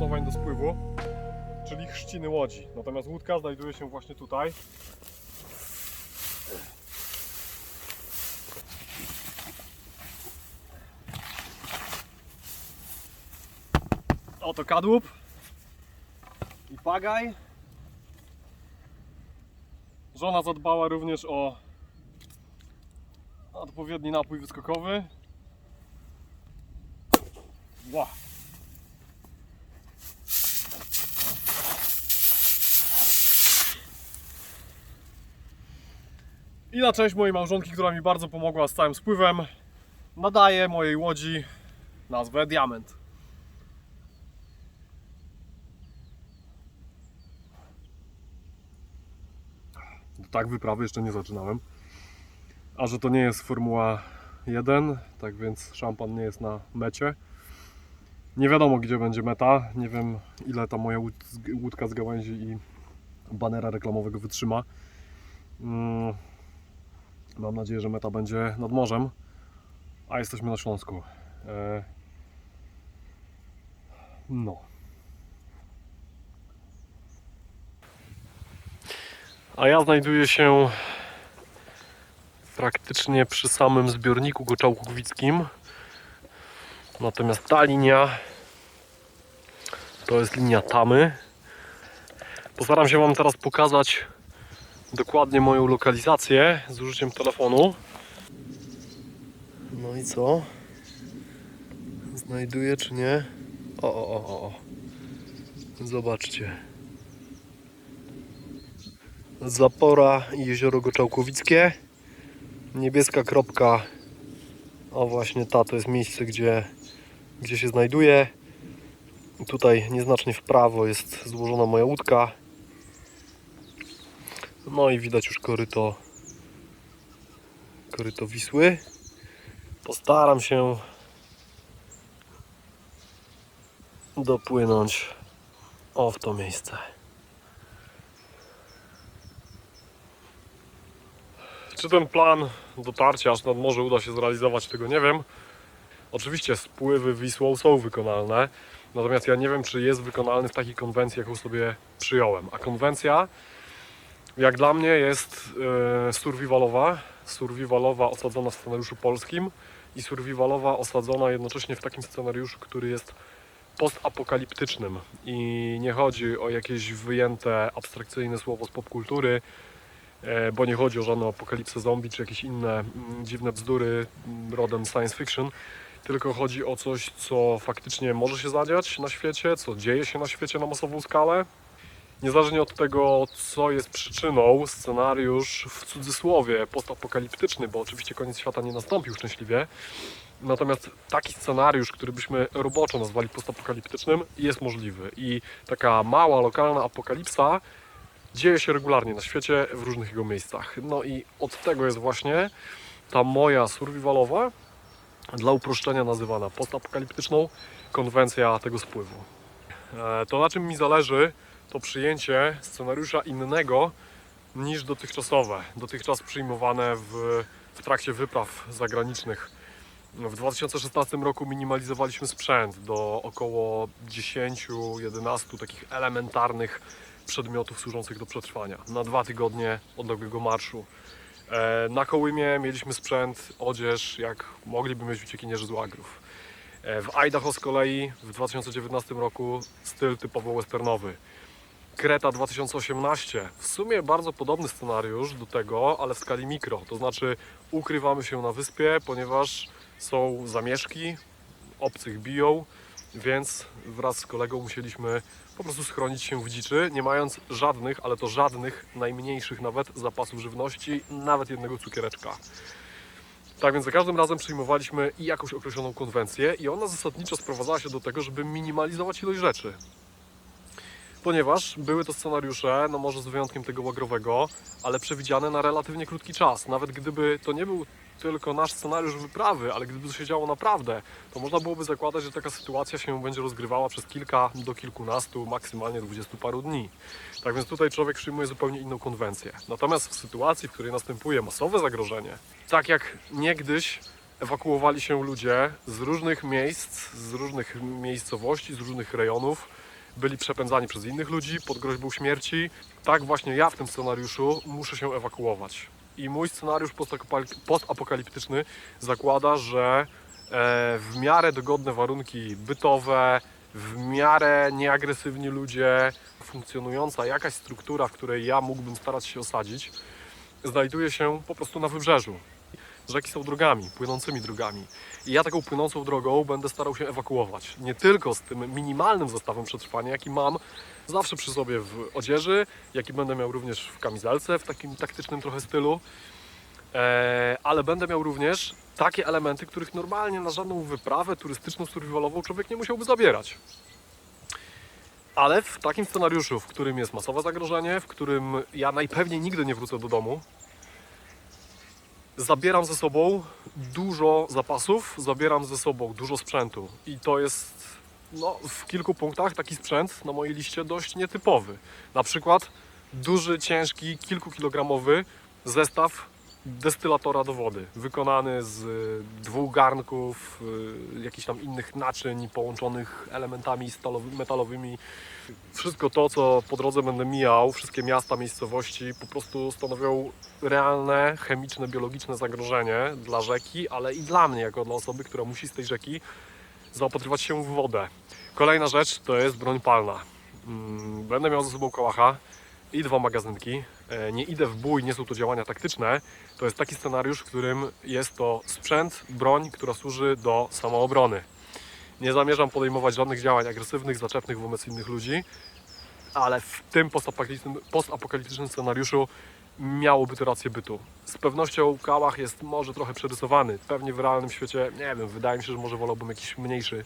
przygotowań do spływu, czyli chrzciny łodzi. Natomiast łódka znajduje się właśnie tutaj. Oto kadłub i pagaj. Żona zadbała również o odpowiedni napój wyskokowy. Ła. I na cześć mojej małżonki, która mi bardzo pomogła z całym spływem, nadaję mojej łodzi nazwę Diament. Tak wyprawy jeszcze nie zaczynałem. A że to nie jest Formuła 1, tak więc szampan nie jest na mecie. Nie wiadomo gdzie będzie meta, nie wiem ile ta moja łódka z gałęzi i banera reklamowego wytrzyma. Mam nadzieję, że meta będzie nad morzem, a jesteśmy na Śląsku. E, No. A ja znajduję się praktycznie przy samym zbiorniku Goczałkowickim. Natomiast ta linia to jest linia Tamy. Postaram się Wam teraz pokazać dokładnie moją lokalizację z użyciem telefonu. No i co? Znajduję czy nie? O, o, o, o. Zobaczcie. Zapora i jezioro Goczałkowickie. Niebieska kropka. O właśnie ta to jest miejsce, gdzie, gdzie się znajduję. Tutaj nieznacznie w prawo jest złożona moja łódka. No i widać już koryto koryto Wisły. Postaram się dopłynąć o w to miejsce. Czy ten plan dotarcia aż nad morze uda się zrealizować, tego nie wiem. Oczywiście spływy Wisłą są wykonalne, natomiast ja nie wiem, czy jest wykonalny w takiej konwencji, jaką sobie przyjąłem. A konwencja, jak dla mnie, jest e, survivalowa. Survivalowa osadzona w scenariuszu polskim i survivalowa osadzona jednocześnie w takim scenariuszu, który jest postapokaliptycznym. I nie chodzi o jakieś wyjęte abstrakcyjne słowo z popkultury, e, bo nie chodzi o żadną apokalipsę zombie czy jakieś inne mm, dziwne bzdury mm, rodem science fiction, tylko chodzi o coś, co faktycznie może się zadziać na świecie, co dzieje się na świecie na masową skalę. Niezależnie od tego, co jest przyczyną, scenariusz w cudzysłowie postapokaliptyczny, bo oczywiście koniec świata nie nastąpił szczęśliwie. Natomiast taki scenariusz, który byśmy roboczo nazwali postapokaliptycznym, jest możliwy. I taka mała, lokalna apokalipsa dzieje się regularnie na świecie, w różnych jego miejscach. No i od tego jest właśnie ta moja survivalowa, dla uproszczenia nazywana postapokaliptyczną, konwencja tego spływu. E, To na czym mi zależy, to przyjęcie scenariusza innego niż dotychczasowe, dotychczas przyjmowane w, w trakcie wypraw zagranicznych. W 2016 roku minimalizowaliśmy sprzęt do około 10-11 takich elementarnych przedmiotów służących do przetrwania na dwa tygodnie odległego marszu. E, Na Kołymie mieliśmy sprzęt, odzież, jak mogliby mieć uciekinierzy z łagrów. E, W Idaho z kolei w 2019 roku styl typowo westernowy. Kreta 2018. W sumie bardzo podobny scenariusz do tego, ale w skali mikro. To znaczy ukrywamy się na wyspie, ponieważ są zamieszki, obcych biją, więc wraz z kolegą musieliśmy po prostu schronić się w dziczy, nie mając żadnych, ale to żadnych, najmniejszych nawet zapasów żywności, nawet jednego cukiereczka. Tak więc za każdym razem przyjmowaliśmy i jakąś określoną konwencję i ona zasadniczo sprowadzała się do tego, żeby minimalizować ilość rzeczy ponieważ były to scenariusze, no może z wyjątkiem tego łagrowego, ale przewidziane na relatywnie krótki czas. Nawet gdyby to nie był tylko nasz scenariusz wyprawy, ale gdyby to się działo naprawdę, to można byłoby zakładać, że taka sytuacja się będzie rozgrywała przez kilka do kilkunastu, maksymalnie dwudziestu paru dni. Tak więc tutaj człowiek przyjmuje zupełnie inną konwencję. Natomiast w sytuacji, w której następuje masowe zagrożenie, tak jak niegdyś ewakuowali się ludzie z różnych miejsc, z różnych miejscowości, z różnych rejonów. Byli przepędzani przez innych ludzi pod groźbą śmierci. Tak właśnie ja w tym scenariuszu muszę się ewakuować. I mój scenariusz postapokal- postapokaliptyczny zakłada, że e, w miarę dogodne warunki bytowe, w miarę nieagresywni ludzie, funkcjonująca jakaś struktura, w której ja mógłbym starać się osadzić, znajduje się po prostu na wybrzeżu. Rzeki są drogami, płynącymi drogami. I ja taką płynącą drogą będę starał się ewakuować. Nie tylko z tym minimalnym zestawem przetrwania, jaki mam zawsze przy sobie w odzieży, jaki będę miał również w kamizelce, w takim taktycznym trochę stylu, e, ale będę miał również takie elementy, których normalnie na żadną wyprawę turystyczną, survivalową człowiek nie musiałby zabierać. Ale w takim scenariuszu, w którym jest masowe zagrożenie, w którym ja najpewniej nigdy nie wrócę do domu, zabieram ze sobą dużo zapasów, zabieram ze sobą dużo sprzętu. I to jest no, w kilku punktach taki sprzęt na mojej liście dość nietypowy. Na przykład duży, ciężki, kilkukilogramowy zestaw destylatora do wody, wykonany z dwóch garnków, y, jakichś tam innych naczyń połączonych elementami metalowymi. Wszystko to, co po drodze będę mijał, wszystkie miasta, miejscowości po prostu stanowią realne, chemiczne, biologiczne zagrożenie dla rzeki, ale i dla mnie, jako dla osoby, która musi z tej rzeki zaopatrywać się w wodę. Kolejna rzecz to jest broń palna. Mm, Będę miał ze sobą kałacha i dwa magazynki. E, Nie idę w bój, nie są to działania taktyczne. To jest taki scenariusz, w którym jest to sprzęt, broń, która służy do samoobrony. Nie zamierzam podejmować żadnych działań agresywnych, zaczepnych wobec innych ludzi, ale w tym postapokaliptycznym, postapokaliptycznym scenariuszu miałoby to rację bytu. Z pewnością kałach jest może trochę przerysowany. Pewnie w realnym świecie, nie wiem, wydaje mi się, że może wolałbym jakiś mniejszy,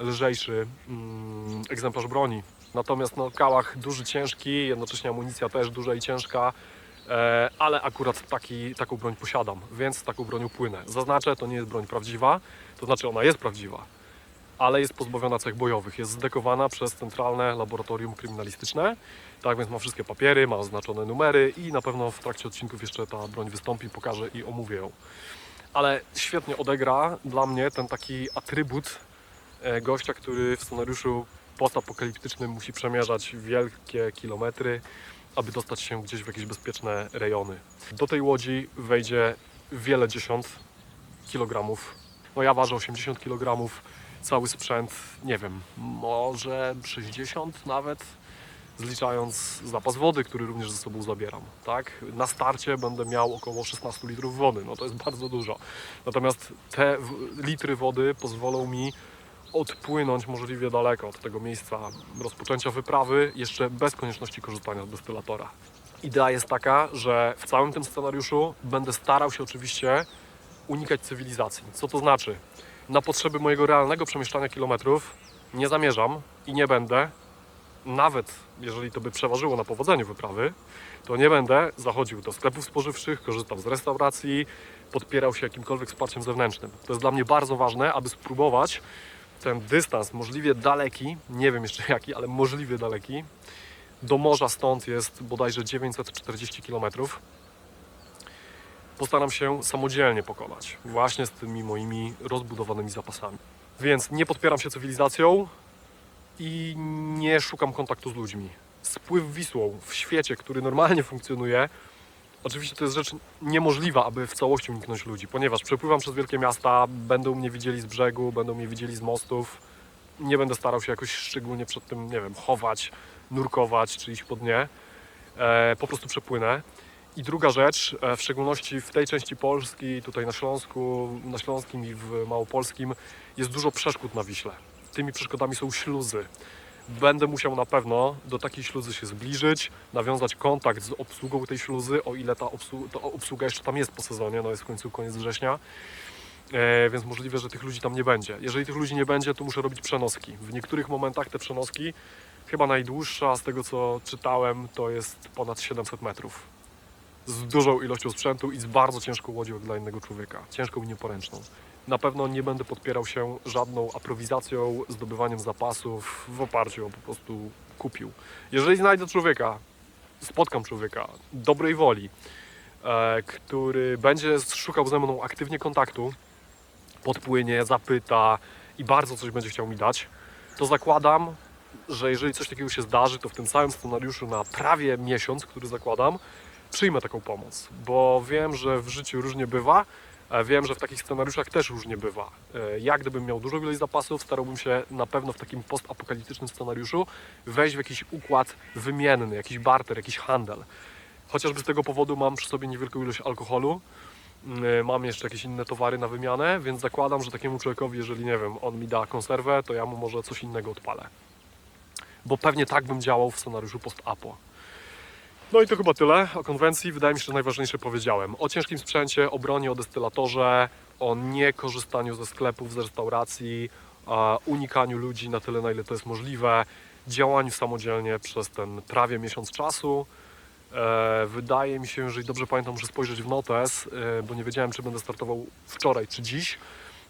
lżejszy mm, egzemplarz broni. Natomiast no, kałach duży, ciężki, jednocześnie amunicja też duża i ciężka, e, ale akurat taki, taką broń posiadam, więc taką bronią płynę. Zaznaczę, to nie jest broń prawdziwa, to znaczy ona jest prawdziwa, ale jest pozbawiona cech bojowych. Jest zdekowana przez Centralne Laboratorium Kryminalistyczne. Tak więc ma wszystkie papiery, ma oznaczone numery i na pewno w trakcie odcinków jeszcze ta broń wystąpi, pokażę i omówię ją. Ale świetnie odegra dla mnie ten taki atrybut e, gościa, który w scenariuszu postapokaliptycznym musi przemierzać wielkie kilometry, aby dostać się gdzieś w jakieś bezpieczne rejony. Do tej łodzi wejdzie wiele dziesiąt kilogramów. No ja ważę 80 kilogramów, cały sprzęt, nie wiem, może 60 nawet, zliczając zapas wody, który również ze sobą zabieram. Tak? Na starcie będę miał około 16 litrów wody, no to jest bardzo dużo. Natomiast te litry wody pozwolą mi odpłynąć możliwie daleko od tego miejsca rozpoczęcia wyprawy, jeszcze bez konieczności korzystania z destylatora. Idea jest taka, że w całym tym scenariuszu będę starał się oczywiście unikać cywilizacji. Co to znaczy? Na potrzeby mojego realnego przemieszczania kilometrów nie zamierzam i nie będę, nawet jeżeli to by przeważyło na powodzeniu wyprawy, to nie będę zachodził do sklepów spożywczych, korzystał z restauracji, podpierał się jakimkolwiek wsparciem zewnętrznym. To jest dla mnie bardzo ważne, aby spróbować ten dystans możliwie daleki, nie wiem jeszcze jaki, ale możliwie daleki, do morza stąd jest bodajże 940 km. Postaram się samodzielnie pokonać, właśnie z tymi moimi rozbudowanymi zapasami. Więc nie podpieram się cywilizacją i nie szukam kontaktu z ludźmi. Spływ Wisłą w świecie, który normalnie funkcjonuje, Oczywiście to jest rzecz niemożliwa, aby w całości uniknąć ludzi, ponieważ przepływam przez wielkie miasta, będą mnie widzieli z brzegu, będą mnie widzieli z mostów. Nie będę starał się jakoś szczególnie przed tym, nie wiem, chować, nurkować czy iść po dnie. E, po prostu przepłynę. I druga rzecz, e, w szczególności w tej części Polski, tutaj na Śląsku, na Śląskim i w Małopolskim, jest dużo przeszkód na Wiśle. Tymi przeszkodami są śluzy będę musiał na pewno do takiej śluzy się zbliżyć, nawiązać kontakt z obsługą tej śluzy, o ile ta obsługa, ta obsługa jeszcze tam jest po sezonie, no jest w końcu koniec września, e, więc możliwe, że tych ludzi tam nie będzie. Jeżeli tych ludzi nie będzie, to muszę robić przenoski. W niektórych momentach te przenoski, chyba najdłuższa z tego co czytałem, to jest ponad 700 metrów. Z dużą ilością sprzętu i z bardzo ciężką łodzią dla innego człowieka. Ciężką i nieporęczną. Na pewno nie będę podpierał się żadną aprowizacją, zdobywaniem zapasów w oparciu o po prostu kupił. Jeżeli znajdę człowieka, spotkam człowieka dobrej woli, e, który będzie szukał ze mną aktywnie kontaktu, podpłynie, zapyta i bardzo coś będzie chciał mi dać, to zakładam, że jeżeli coś takiego się zdarzy, to w tym samym scenariuszu na prawie miesiąc, który zakładam, przyjmę taką pomoc, bo wiem, że w życiu różnie bywa. e, Wiem, że w takich scenariuszach też różnie bywa. E, Ja gdybym miał dużą ilość zapasów, starałbym się na pewno w takim postapokaliptycznym scenariuszu wejść w jakiś układ wymienny, jakiś barter, jakiś handel. Chociażby z tego powodu mam przy sobie niewielką ilość alkoholu, Mm, mam jeszcze jakieś inne towary na wymianę, więc zakładam, że takiemu człowiekowi, jeżeli nie wiem, on mi da konserwę, to ja mu może coś innego odpalę. Bo pewnie tak bym działał w scenariuszu post-apo. No i to chyba tyle o konwencji. Wydaje mi się, że najważniejsze powiedziałem. O ciężkim sprzęcie, o broni, o destylatorze, o niekorzystaniu ze sklepów, z restauracji, unikaniu ludzi na tyle, na ile to jest możliwe, działaniu samodzielnie przez ten prawie miesiąc czasu. E, wydaje mi się, jeżeli dobrze pamiętam, muszę spojrzeć w notes, e, bo nie wiedziałem, czy będę startował wczoraj, czy dziś.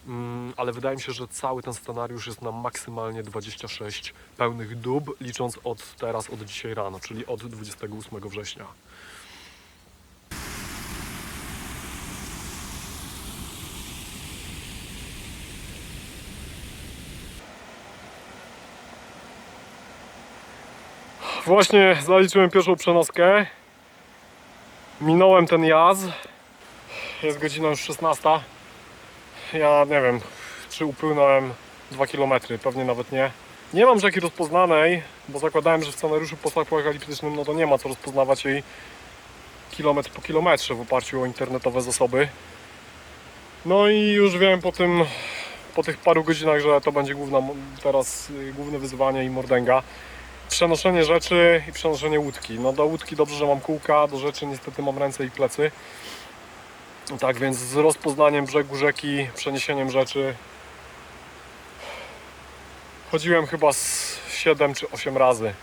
Mm, ale wydaje mi się, że cały ten scenariusz jest na maksymalnie 26 pełnych dób, licząc od teraz, od dzisiaj rano, czyli od 28 września. Właśnie zaliczyłem pierwszą przenoskę. Minąłem ten jazd. Jest godzina już 16. Ja nie wiem, czy upłynąłem 2 km, pewnie nawet nie. Nie mam rzeki rozpoznanej, bo zakładałem, że w scenariuszu postapokaliptycznym no to nie ma co rozpoznawać jej kilometr po kilometrze w oparciu o internetowe zasoby. No i już wiem po tym, po tych paru godzinach, że to będzie główna, teraz y, główne wyzwanie i mordęga. Przenoszenie rzeczy i przenoszenie łódki. No do łódki dobrze, że mam kółka, do rzeczy niestety mam ręce i plecy. Tak więc z rozpoznaniem brzegu rzeki, przeniesieniem rzeczy chodziłem chyba z 7 czy 8 razy.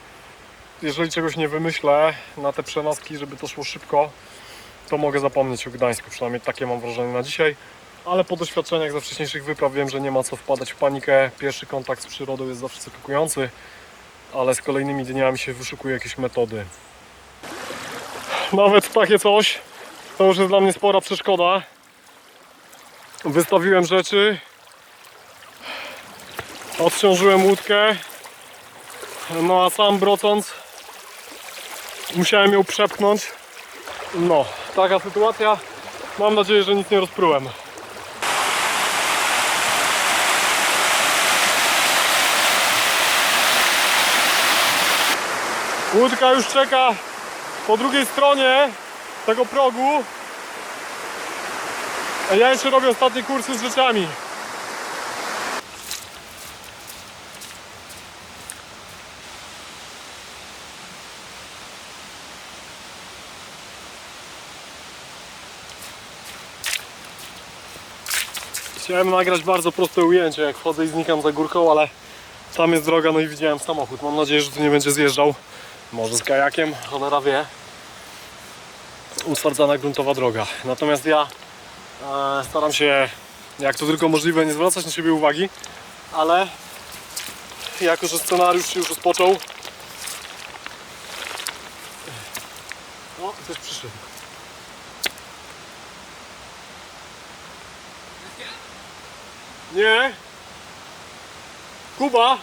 Jeżeli czegoś nie wymyślę na te przenoski, żeby to szło szybko, to mogę zapomnieć o Gdańsku. Przynajmniej takie mam wrażenie na dzisiaj. Ale po doświadczeniach ze wcześniejszych wypraw wiem, że nie ma co wpadać w panikę. Pierwszy kontakt z przyrodą jest zawsze zaskakujący, ale z kolejnymi dniami się wyszukuje jakieś metody. Nawet takie coś to już jest dla mnie spora przeszkoda. Wystawiłem rzeczy. Odciążyłem łódkę. No a sam brocąc musiałem ją przepchnąć. No, taka sytuacja. Mam nadzieję, że nic nie rozprułem. Łódka już czeka po drugiej stronie tego progu. A ja jeszcze robię ostatnie kursy z rzeczami. Chciałem nagrać bardzo proste ujęcie, jak wchodzę i znikam za górką, ale tam jest droga, no i widziałem samochód. Mam nadzieję, że tu nie będzie zjeżdżał. Może z kajakiem, cholera wie utwardzana gruntowa droga. Natomiast ja e, staram się, jak to tylko możliwe, nie zwracać na siebie uwagi, ale jako, że scenariusz się już rozpoczął, o, ktoś przyszedł. Nie. Kuba.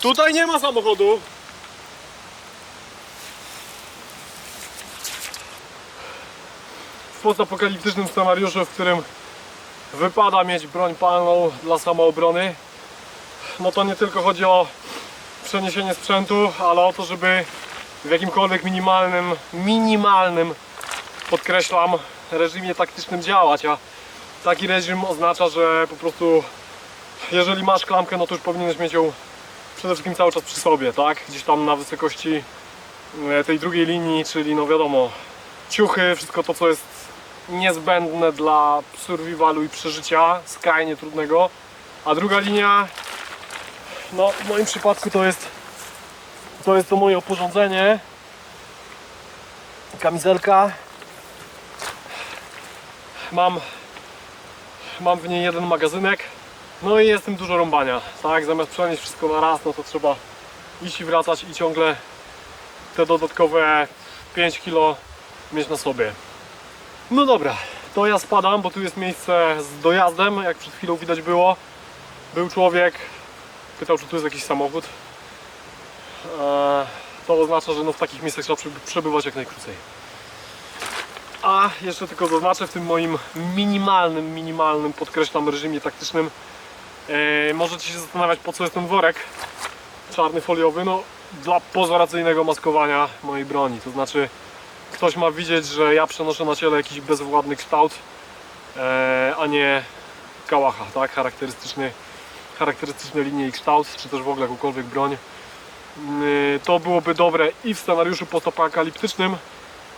Tutaj nie ma samochodu. Postapokaliptycznym scenariuszu, w którym wypada mieć broń palną dla samoobrony, no to nie tylko chodzi o przeniesienie sprzętu, ale o to, żeby w jakimkolwiek minimalnym, minimalnym, podkreślam, reżimie taktycznym działać, a taki reżim oznacza, że po prostu jeżeli masz klamkę, no to już powinieneś mieć ją przede wszystkim cały czas przy sobie, tak? Gdzieś tam na wysokości e, tej drugiej linii, czyli no wiadomo, ciuchy, wszystko to co jest niezbędne dla survivalu i przeżycia, skrajnie trudnego. A druga linia, no w moim przypadku to jest to jest to moje oporządzenie. Kamizelka. Mam mam w niej jeden magazynek. No i jest tym dużo rąbania. Tak, zamiast przenieść wszystko na raz, no to trzeba iść i wracać i ciągle te dodatkowe 5 kg mieć na sobie. No dobra, to ja spadam, bo tu jest miejsce z dojazdem, jak przed chwilą widać było. Był człowiek, pytał, czy tu jest jakiś samochód. Eee, To oznacza, że no w takich miejscach trzeba prze- przebywać jak najkrócej. A jeszcze tylko zaznaczę, w tym moim minimalnym, minimalnym, podkreślam, reżimie taktycznym e, możecie się zastanawiać, po co jest ten worek czarny foliowy. No, dla pozoracyjnego maskowania mojej broni. To znaczy, ktoś ma widzieć, że ja przenoszę na ciele jakiś bezwładny kształt, e, a nie kałacha, tak? Charakterystyczny, charakterystyczne linie i kształt, czy też w ogóle jakąkolwiek broń. Yy, To byłoby dobre i w scenariuszu postapokaliptycznym,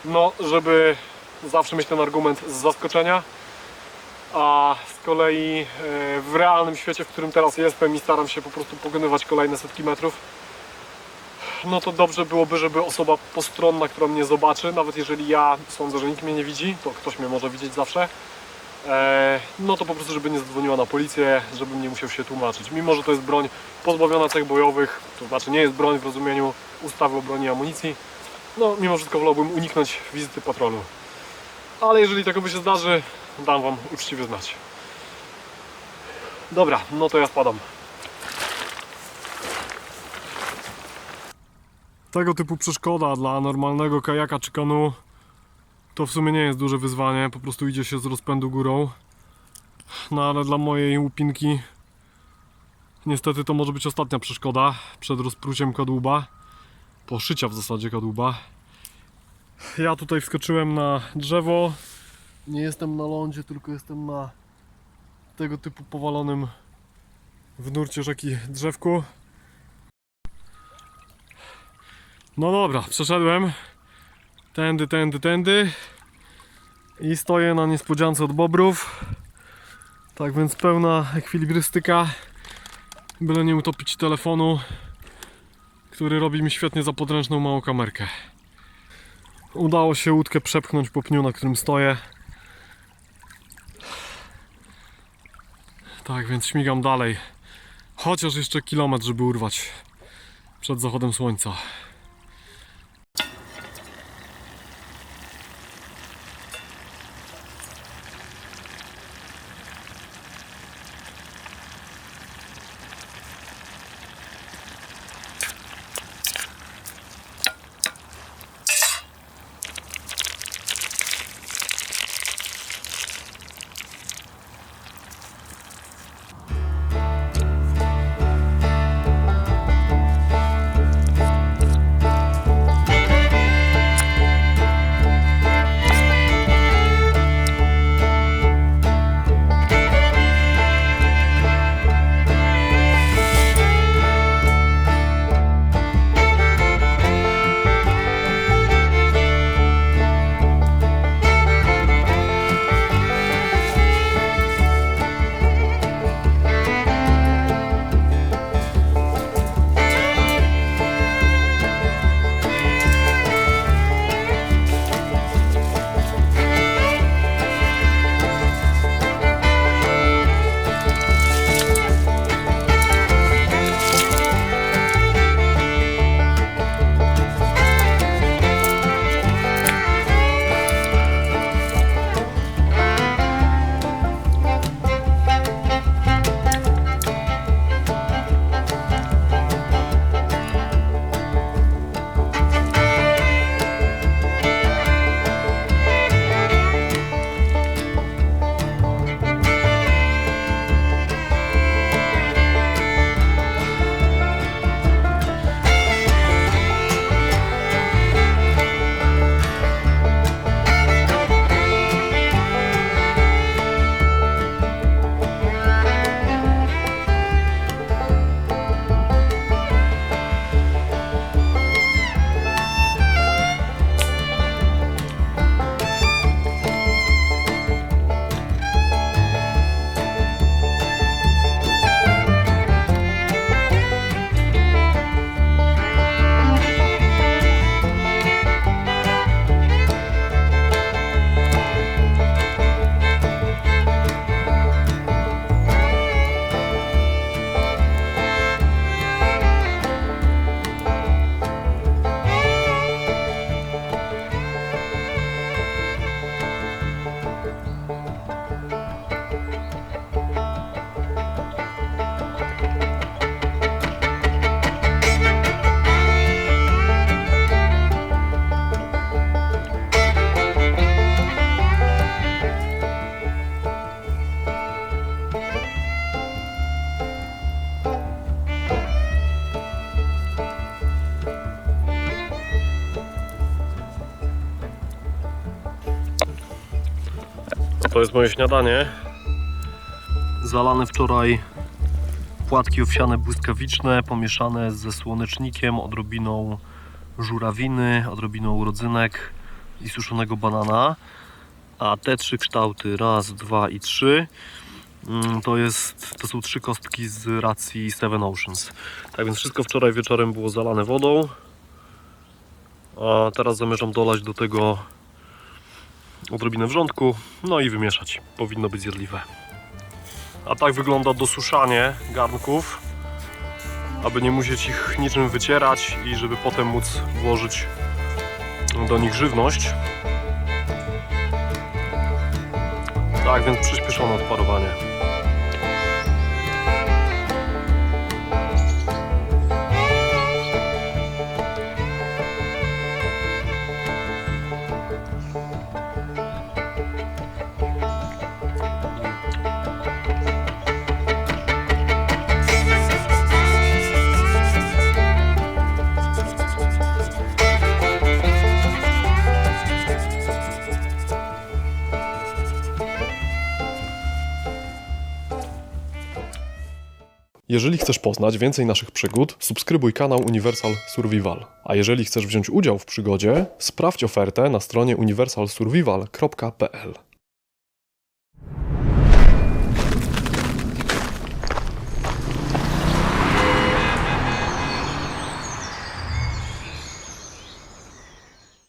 no, żeby zawsze mieć ten argument z zaskoczenia, a z kolei e, w realnym świecie, w którym teraz jestem i staram się po prostu pokonywać kolejne setki metrów, no to dobrze byłoby, żeby osoba postronna, która mnie zobaczy, nawet jeżeli ja sądzę, że nikt mnie nie widzi, to ktoś mnie może widzieć zawsze, e, no to po prostu, żeby nie zadzwoniła na policję, żebym nie musiał się tłumaczyć. Mimo, że to jest broń pozbawiona cech bojowych, to znaczy nie jest broń w rozumieniu ustawy o broni i amunicji, no mimo wszystko wolałbym uniknąć wizyty patrolu. Ale jeżeli takoby się zdarzy, dam Wam uczciwie znać. Dobra, no to ja spadam. Tego typu przeszkoda dla normalnego kajaka czy kanu to w sumie nie jest duże wyzwanie, po prostu idzie się z rozpędu górą. No ale dla mojej łupinki niestety to może być ostatnia przeszkoda przed rozpruciem kadłuba, poszycia w zasadzie kadłuba. Ja tutaj wskoczyłem na drzewo. Nie jestem na lądzie, tylko jestem na tego typu powalonym w nurcie rzeki drzewku. No dobra, przeszedłem. Tędy, tędy, tędy. I stoję na niespodziance od bobrów. Tak więc pełna ekwilibrystyka. Byle nie utopić telefonu, który robi mi świetnie za podręczną małą kamerkę. Udało się łódkę przepchnąć po pniu, na którym stoję. Tak więc śmigam dalej. Chociaż jeszcze kilometr, żeby urwać przed zachodem słońca. Jest moje śniadanie. Zalane wczoraj płatki owsiane błyskawiczne, pomieszane ze słonecznikiem, odrobiną żurawiny, odrobiną rodzynek i suszonego banana. A te trzy kształty, raz, dwa i trzy, mm, to, jest, to są trzy kostki z racji Seven Oceans. Tak więc wszystko wczoraj wieczorem było zalane wodą. A teraz zamierzam dolać do tego odrobinę wrzątku, no i wymieszać. Powinno być zjadliwe. A tak wygląda dosuszanie garnków, aby nie musieć ich niczym wycierać i żeby potem móc włożyć do nich żywność. Tak więc przyspieszone odparowanie. Jeżeli chcesz poznać więcej naszych przygód, subskrybuj kanał Universal Survival. A jeżeli chcesz wziąć udział w przygodzie, sprawdź ofertę na stronie universalsurvival.pl.